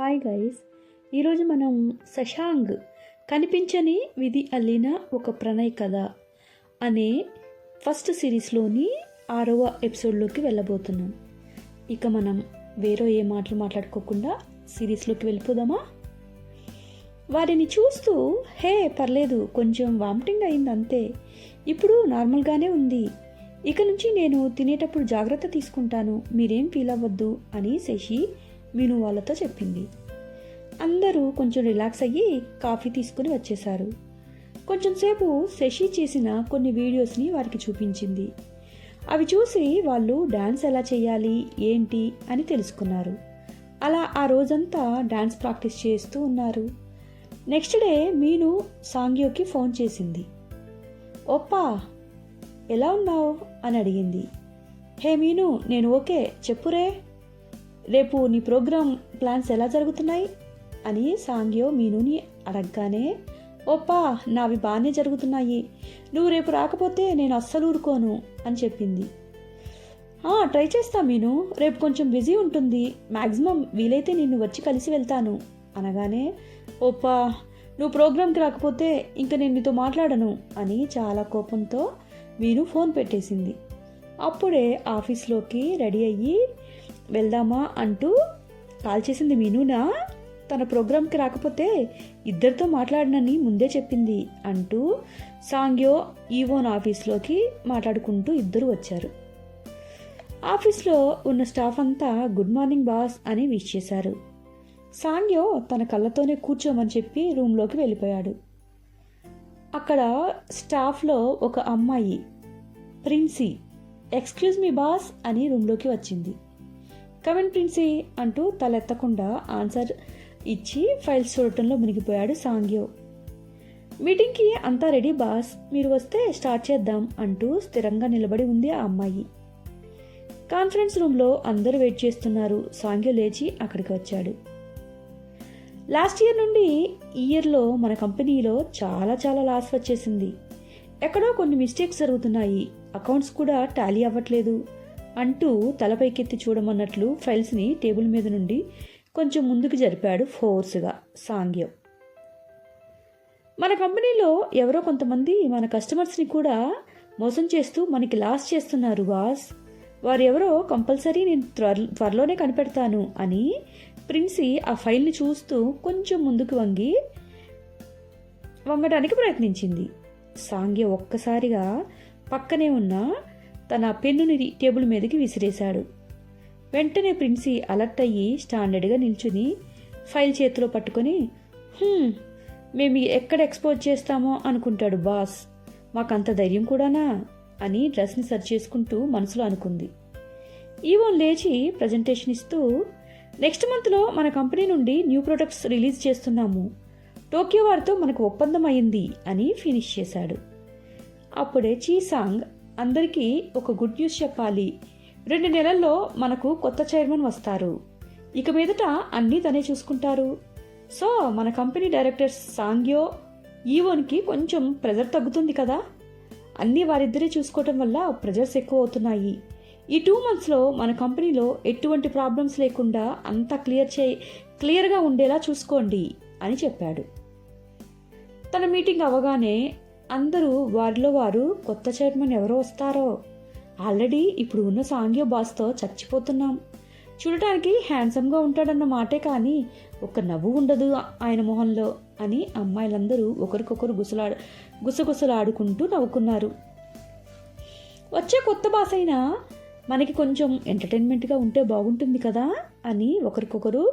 Hi guys. ఈరోజు మనం శశాంగ్ కనిపించని విధి అల్లిన ఒక ప్రణయ్ కథ అనే ఫస్ట్ సిరీస్లోని ఆరవ ఎపిసోడ్లోకి వెళ్ళబోతున్నాం. ఇక మనం వేరే ఏ మాటలు మాట్లాడుకోకుండా సిరీస్లోకి వెళ్ళిపోదామా? వారిని చూస్తూ హే పర్లేదు కొంచెం వామిటింగ్ అయింది అంతే. ఇప్పుడు నార్మల్గానే ఉంది. ఇక నుంచి నేను తినేటప్పుడు జాగ్రత్త తీసుకుంటాను. మీరేం ఫీల్ అవ్వద్దు అని శశి విను వాళ్ళతో చెప్పింది. అందరూ కొంచెం రిలాక్స్ అయ్యి కాఫీ తీసుకుని వచ్చేశారు. కొంచెం సేపు శశి చేసిన కొన్ని వీడియోస్ని వారికి చూపించింది. అవి చూసి వాళ్ళు డ్యాన్స్ ఎలా చేయాలి ఏంటి అని తెలుసుకున్నారు. అలా ఆ రోజంతా డ్యాన్స్ ప్రాక్టీస్ చేస్తూ ఉన్నారు. నెక్స్ట్ డే మీను సాంగ్యోకి ఫోన్ చేసింది. ఒప్పా ఎలా ఉన్నావు? అని అడిగింది. హే మీను నేను ఓకే చెప్పురే. రేపు నీ ప్రోగ్రామ్ ప్లాన్స్ ఎలా జరుగుతున్నాయి? అని సాంగ్యో మీనుని అడగగానే ఓప్పా నావి బాగానే జరుగుతున్నాయి. నువ్వు రేపు రాకపోతే నేను అస్సలు ఊరుకోను అని చెప్పింది. ట్రై చేస్తా మీను. రేపు కొంచెం బిజీ ఉంటుంది. మ్యాక్సిమం వీలైతే నిన్ను వచ్చి కలిసి వెళ్తాను అనగానే ఓప్పా నువ్వు ప్రోగ్రామ్కి రాకపోతే ఇంక నేను నీతో మాట్లాడను అని చాలా కోపంతో మీను ఫోన్ పెట్టేసింది. అప్పుడే ఆఫీస్లోకి రెడీ అయ్యి వెళ్దామా అంటూ కాల్ చేసింది మీనూనా. తన ప్రోగ్రాంకి రాకపోతే ఇద్దరితో మాట్లాడనని ముందే చెప్పింది అంటూ సాంగ్యో ఈవోన్ ఆఫీస్లోకి మాట్లాడుకుంటూ ఇద్దరు వచ్చారు. ఆఫీస్లో ఉన్న స్టాఫ్ అంతా గుడ్ మార్నింగ్ బాస్ అని విష్ చేశారు. సాంగ్యో తన కళ్ళతోనే కూర్చోమని చెప్పి రూమ్లోకి వెళ్ళిపోయాడు. అక్కడ స్టాఫ్లో ఒక అమ్మాయి ప్రిన్సీ ఎక్స్క్యూజ్ మీ బాస్ అని రూమ్లోకి వచ్చింది. కమెంట్ ప్రిన్సీ అంటూ తలెత్తకుండా ఆన్సర్ ఇచ్చి ఫైల్స్ చూడటంలో మునిగిపోయాడు సాంగ్యో. మీటింగ్కి అంతా రెడీ బాస్ మీరు వస్తే స్టార్ట్ చేద్దాం అంటూ స్థిరంగా నిలబడి ఉంది ఆ అమ్మాయి. కాన్ఫరెన్స్ రూమ్లో అందరూ వెయిట్ చేస్తున్నారు. సాంగ్యో లేచి అక్కడికి వచ్చాడు. లాస్ట్ ఇయర్ నుండి ఈ ఇయర్లో మన కంపెనీలో చాలా చాలా లాస్ వచ్చేసింది. ఎక్కడో కొన్ని మిస్టేక్స్ జరుగుతున్నాయి. అకౌంట్స్ కూడా టాలీ అవ్వట్లేదు. అంటూ తలపైకెత్తి చూడమన్నట్లు ఫైల్స్ని టేబుల్ మీద నుండి కొంచెం ముందుకు జరిపాడు ఫోర్స్గా సాంగ్యం. మన కంపెనీలో ఎవరో కొంతమంది మన కస్టమర్స్ని కూడా మోసం చేస్తూ మనకి లాస్ చేస్తున్నారు బాస్. వారు ఎవరో కంపల్సరీ నేను త్వర త్వరలోనే కనిపెడతాను అని ప్రిన్సీ ఆ ఫైల్ని చూస్తూ కొంచెం ముందుకు వంగి వంగడానికి ప్రయత్నించింది. సాంగ్య ఒక్కసారిగా పక్కనే ఉన్న తన పెన్నుని టేబుల్ మీదకి విసిరేశాడు. వెంటనే ప్రిన్సీ అలర్ట్ అయ్యి స్టాండర్డ్గా నిల్చుని ఫైల్ చేతిలో పట్టుకొని మేము ఎక్కడ ఎక్స్పోజ్ చేస్తామో అనుకుంటాడు బాస్. మాకంత ధైర్యం కూడానా? అని డ్రెస్ని సర్చ్ చేసుకుంటూ మనసులో అనుకుంది. ఈవోన్ లేచి ప్రజెంటేషన్ ఇస్తూ నెక్స్ట్ మంత్లో మన కంపెనీ నుండి న్యూ ప్రొడక్ట్స్ రిలీజ్ చేస్తున్నాము. టోక్యో వారితో మనకు ఒప్పందం అయింది అని ఫినిష్ చేశాడు. అప్పుడే చీ సాంగ్ అందరికీ ఒక గుడ్ న్యూస్ చెప్పాలి. రెండు నెలల్లో మనకు కొత్త చైర్మన్ వస్తారు. ఇక మీదట అన్నీ తనే చూసుకుంటారు. సో మన కంపెనీ డైరెక్టర్ సాంగ్యో ఈవోన్కి కొంచెం ప్రెజర్ తగ్గుతుంది కదా? అన్నీ వారిద్దరే చూసుకోవటం వల్ల ప్రెజర్స్ ఎక్కువ అవుతున్నాయి. ఈ టూ మంత్స్లో మన కంపెనీలో ఎటువంటి ప్రాబ్లమ్స్ లేకుండా అంతా క్లియర్ చే క్లియర్గా ఉండేలా చూసుకోండి అని చెప్పాడు. తన మీటింగ్ అవగానే అందరూ వారిలో వారు కొత్త చైర్మన్ ఎవరో వస్తారో. ఆల్రెడీ ఇప్పుడు ఉన్న సాంగ్యో బాస్తో చచ్చిపోతున్నాం. చూడటానికి హ్యాండ్సమ్గా ఉంటాడన్న మాటే కానీ ఒక్క నవ్వు ఉండదు ఆయన మొహంలో అని అమ్మాయిలందరూ ఒకరికొకరు గుసలాడు గుసగుసలాడుకుంటూ నవ్వుకున్నారు. వచ్చే కొత్త బాస్ అయినా మనకి కొంచెం ఎంటర్టైన్మెంట్గా ఉంటే బాగుంటుంది కదా అని ఒకరికొకరు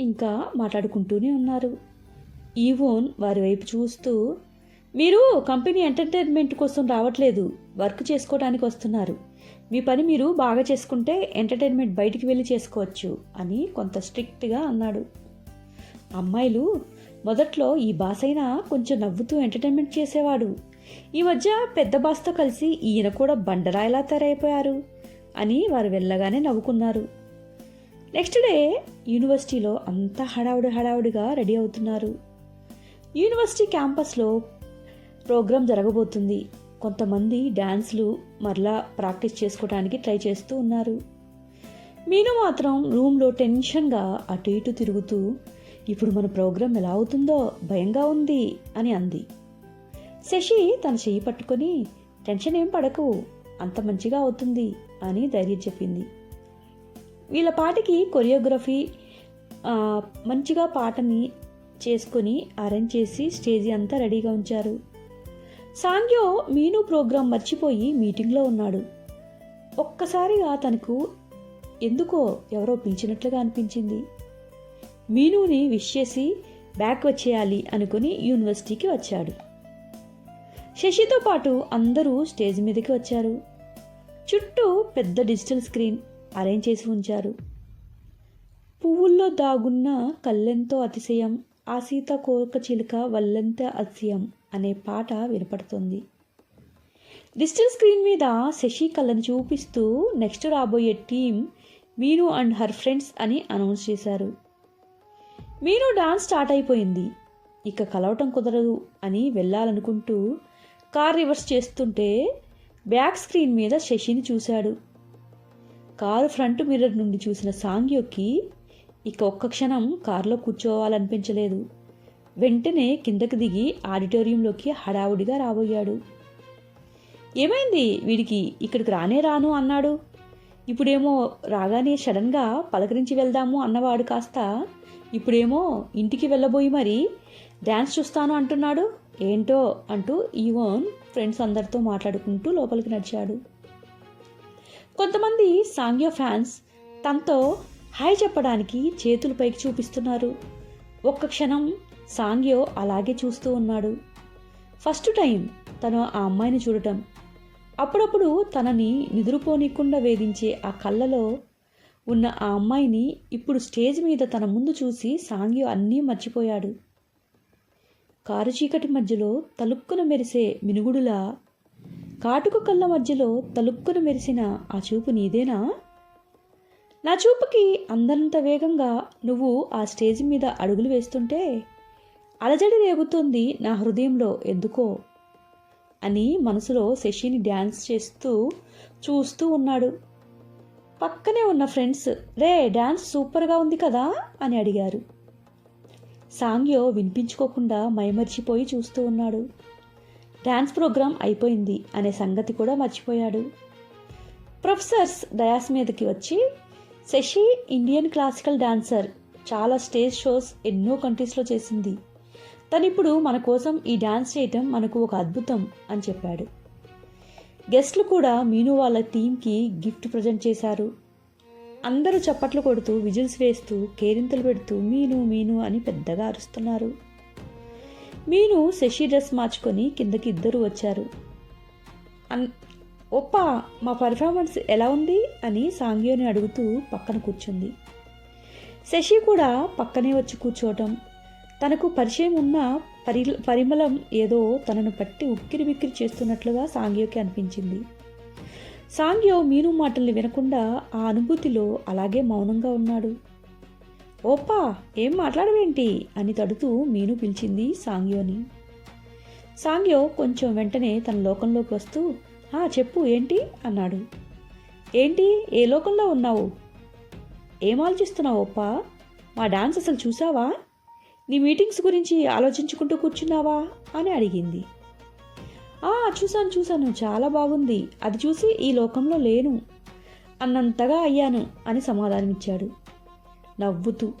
ఇంకా మాట్లాడుకుంటూనే ఉన్నారు. ఈవోన్ వారి వైపు చూస్తూ మీరు కంపెనీ ఎంటర్టైన్మెంట్ కోసం రావట్లేదు. వర్క్ చేసుకోవడానికి వస్తున్నారు. మీ పని మీరు బాగా చేసుకుంటే ఎంటర్టైన్మెంట్ బయటికి వెళ్ళి చేసుకోవచ్చు అని కొంత స్ట్రిక్ట్గా అన్నాడు. అమ్మాయిలు మొదట్లో ఈ బాస్ అయినా కొంచెం నవ్వుతూ ఎంటర్టైన్మెంట్ చేసేవాడు. ఈ మధ్య పెద్ద బాస్తో కలిసి ఈయన కూడా బండరాయిలా తయారైపోయారు అని వారు వెళ్ళగానే నవ్వుకున్నారు. నెక్స్ట్ డే యూనివర్సిటీలో అంతా హడావుడి హడావుడిగా రెడీ అవుతున్నారు. యూనివర్సిటీ క్యాంపస్లో ప్రోగ్రాం జరగబోతుంది. కొంతమంది డ్యాన్స్లు మరలా ప్రాక్టీస్ చేసుకోవడానికి ట్రై చేస్తూ ఉన్నారు. మీను మాత్రం రూమ్లో టెన్షన్గా అటు ఇటు తిరుగుతూ ఇప్పుడు మన ప్రోగ్రాం ఎలా అవుతుందో భయంగా ఉంది అని అంది. శశి తన చెయ్యి పట్టుకొని టెన్షన్ ఏం పడకు అంత మంచిగా అవుతుంది అని ధైర్యం చెప్పింది. వీళ్ళ పాటకి కొరియోగ్రఫీ మంచిగా పాటని చేసుకొని అరేంజ్ చేసి స్టేజీ అంతా రెడీగా ఉంచారు. సాంగ్యో మీను ప్రోగ్రాం మర్చిపోయి మీటింగ్లో ఉన్నాడు. ఒక్కసారిగా తనకు ఎందుకో ఎవరో పిలిచినట్లుగా అనిపించింది. మీనుని విష్ చేసి బ్యాక్ వచ్చేయాలి అనుకుని యూనివర్సిటీకి వచ్చాడు. శశితో పాటు అందరూ స్టేజ్ మీదకి వచ్చారు. చుట్టూ పెద్ద డిజిటల్ స్క్రీన్ అరేంజ్ చేసి ఉంచారు. పువ్వుల్లో దాగున్న కళ్ళెంతో అతిశయం. ఆ సీత కోరిక చిలుక వల్లంత అస్యం అనే పాట వినపడుతుంది. డిజిటల్ స్క్రీన్ మీద శశి కళ్ళను చూపిస్తూ నెక్స్ట్ రాబోయే team Meenu and her friends అని అనౌన్స్ చేశారు. మీను డాన్స్ స్టార్ట్ అయిపోయింది. ఇక కలవటం కుదరదు అని వెళ్ళాలనుకుంటూ కార్ రివర్స్ చేస్తుంటే బ్యాక్ స్క్రీన్ మీద శశిని చూశాడు. కారు ఫ్రంట్ మిర్రర్ నుండి చూసిన సాంగ్యోకి ఇక ఒక్క క్షణం కారులో కూర్చోవాలనిపించలేదు. వెంటనే కిందకి దిగి ఆడిటోరియంలోకి హడావుడిగా రాబోయాడు. ఏమైంది? వీడికి ఇక్కడికి రానే రాను అన్నాడు. ఇప్పుడేమో రాగానే సడన్గా పలకరించి వెళ్దాము అన్నవాడు కాస్త ఇప్పుడేమో ఇంటికి వెళ్ళబోయి మరి డ్యాన్స్ చూస్తాను అంటున్నాడు. ఏంటో అంటూ ఈవోన్ ఫ్రెండ్స్ అందరితో మాట్లాడుకుంటూ లోపలికి నడిచాడు. కొంతమంది సాంగ్యో ఫ్యాన్స్ తనతో హాయ్ చెప్పడానికి చేతులు పైకి చూపిస్తున్నారు. ఒక్క క్షణం సాంగ్యో అలాగే చూస్తూ ఉన్నాడు. ఫస్ట్ టైం తను ఆ అమ్మాయిని చూడటం. అప్పుడప్పుడు తనని నిద్రపోనీయకుండా వేధించే ఆ కళ్ళలో ఉన్న ఆ అమ్మాయిని ఇప్పుడు స్టేజ్ మీద తన ముందు చూసి సాంగ్యో అన్నీ మర్చిపోయాడు. కారు చీకటి మధ్యలో తలుక్కున మెరిసే మినుగుడులా కాటుక కళ్ళ మధ్యలో తలుక్కున మెరిసిన ఆ చూపు నీదేనా? నా చూపుకి అందనంత వేగంగా నువ్వు ఆ స్టేజ్ మీద అడుగులు వేస్తుంటే అలజడి రేగుతోంది నా హృదయంలో ఎందుకో అని మనసులో శశిని డ్యాన్స్ చేస్తూ చూస్తూ ఉన్నాడు. పక్కనే ఉన్న ఫ్రెండ్స్ రే డ్యాన్స్ సూపర్గా ఉంది కదా? అని అడిగారు. సాంగ్యో వినిపించుకోకుండా మైమర్చిపోయి చూస్తూ ఉన్నాడు. డ్యాన్స్ ప్రోగ్రాం అయిపోయింది అనే సంగతి కూడా మర్చిపోయాడు. ప్రొఫెసర్స్ డయాస్ మీదకి వచ్చి శశి ఇండియన్ క్లాసికల్ డాన్సర్ చాలా స్టేజ్ షోస్ ఎన్నో కంట్రీస్లో చేసింది. తనిప్పుడు మన కోసం ఈ డాన్స్ చేయటం మనకు ఒక అద్భుతం అని చెప్పాడు. గెస్ట్లు కూడా మీను వాళ్ళ టీంకి గిఫ్ట్ ప్రజెంట్ చేశారు. అందరూ చప్పట్లు కొడుతూ విజిల్స్ వేస్తూ కేరింతలు పెడుతూ మీను మీను అని పెద్దగా అరుస్తున్నారు. మీను శశి డ్రెస్ మార్చుకొని కిందకి ఇద్దరు వచ్చారు. అన్ ఒప్ప మా పర్ఫార్మెన్స్ ఎలా ఉంది? అని సాంగ్యోని అడుగుతూ పక్కన కూర్చుంది. శశి కూడా పక్కనే వచ్చి కూర్చోవటం. తనకు పరిచయం ఉన్న పరి పరిమళం ఏదో తనను పట్టి ఉక్కిరి బిక్కిరి చేస్తున్నట్లుగా సాంగ్యోకి అనిపించింది. సాంగ్యో మీను మాటల్ని వినకుండా ఆ అనుభూతిలో అలాగే మౌనంగా ఉన్నాడు. ఓపా ఏం మాట్లాడవేంటి? అని తడుతూ మీను పిలిచింది సాంగ్యోని. సాంగ్యో కొంచెం వెంటనే తన లోకంలోకి వస్తూ చెప్పు ఏంటి? అన్నాడు. ఏంటి? ఏ లోకంలో ఉన్నావు? ఏం ఆలోచిస్తున్నావు మా డాన్స్ అసలు చూసావా? నీ మీటింగ్స్ గురించి ఆలోచించుకుంటూ కూర్చున్నావా? అని అడిగింది. "ఆ, చూశాను చూశాను. చాలా బాగుంది. అది చూసి ఈ లోకంలో లేను. అన్నంతగా అయ్యాను అని సమాధానమిచ్చాడు. నవ్వుతూ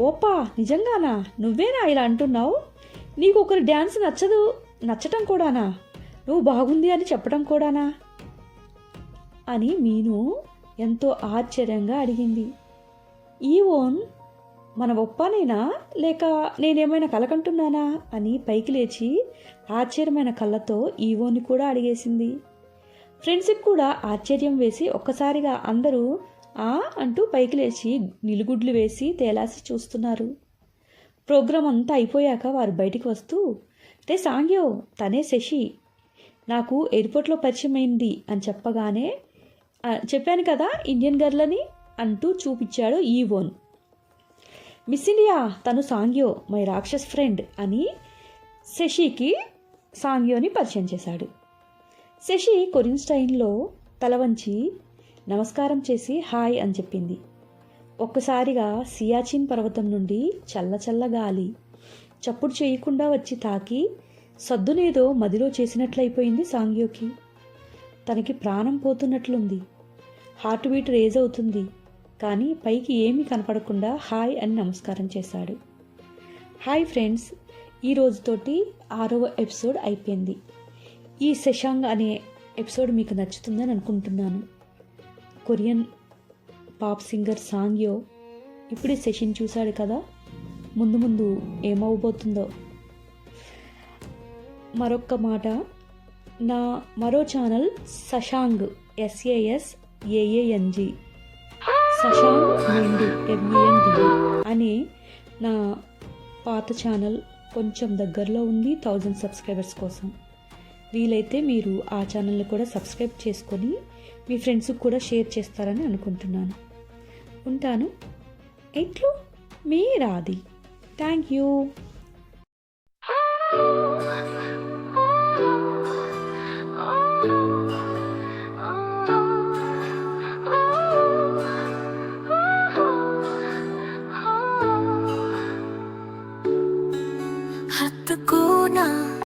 ఓపా నిజంగానా? నువ్వేనా ఇలా అంటున్నావు? నీకు ఒకరి డ్యాన్స్ నచ్చదు నచ్చటం కూడానా? నువ్వు బాగుంది అని చెప్పడం కూడానా? అని మీను ఎంతో ఆశ్చర్యంగా అడిగింది. ఈ ఓన్ మన ఒప్పానేనా? లేక నేనేమైనా కలకంటున్నానా? అని పైకి లేచి ఆశ్చర్యమైన కళ్ళతో ఈవోని కూడా అడిగేసింది. ఫ్రెండ్స్కి కూడా ఆశ్చర్యం వేసి ఒక్కసారిగా అందరూ ఆ అంటూ పైకి లేచి నిలుగుడ్లు వేసి తేలాసి చూస్తున్నారు. ప్రోగ్రాం అంతా అయిపోయాక వారు బయటికి వస్తూ రే సాంగ్యో తనే శశి నాకు ఎయిర్పోర్ట్లో పరిచయం అయింది అని చెప్పగానే చెప్పాను కదా ఇండియన్ గర్ల్ అని అంటూ చూపించాడు ఈవోన్ మిస్ ఇండియా తను సాంగ్యో మై రాక్షస్ ఫ్రెండ్ అని శశికి సాంగ్యోని పరిచయం చేశాడు. శశి కొరిన్ స్టైన్లో తల వంచి నమస్కారం చేసి హాయ్ అని చెప్పింది. ఒక్కసారిగా సియాచిన్ పర్వతం నుండి చల్ల చల్ల గాలి చప్పుడు చేయకుండా వచ్చి తాకి సద్దునేదో మదిలో చేసినట్లయిపోయింది సాంగ్యోకి. తనకి ప్రాణం పోతున్నట్లుంది. హార్ట్ బీట్ రేజ్ అవుతుంది. కానీ పైకి ఏమీ కనపడకుండా హాయ్ అని నమస్కారం చేశాడు. హాయ్ ఫ్రెండ్స్ ఈ రోజుతోటి ఆరవ ఎపిసోడ్ అయిపోయింది. ఈ శశాంగ్ అనే ఎపిసోడ్ మీకు నచ్చుతుందని అనుకుంటున్నాను. కొరియన్ పాప్ సింగర్ సాంగ్యో ఇప్పుడే సెషన్ చూశాడు కదా ముందు ముందు ఏమవబోతుందో మరొక్క మాట. నా మరో ఛానల్ సశాంగ్ ఎస్ఏఎస్ ఏఏఎన్జి సశాంగ్ మెండు ఎంఏఎన్డి అనే నా పాత ఛానల్ కొంచెం దగ్గరలో ఉంది థౌజండ్ సబ్స్క్రైబర్స్ కోసం. వీలైతే మీరు ఆ ఛానల్ని కూడా సబ్స్క్రైబ్ చేసుకొని మీ ఫ్రెండ్స్కి కూడా షేర్ చేస్తారని అనుకుంటున్నాను. ఉంటాను. ఎట్లు? మీ రాది థ్యాంక్ యూ.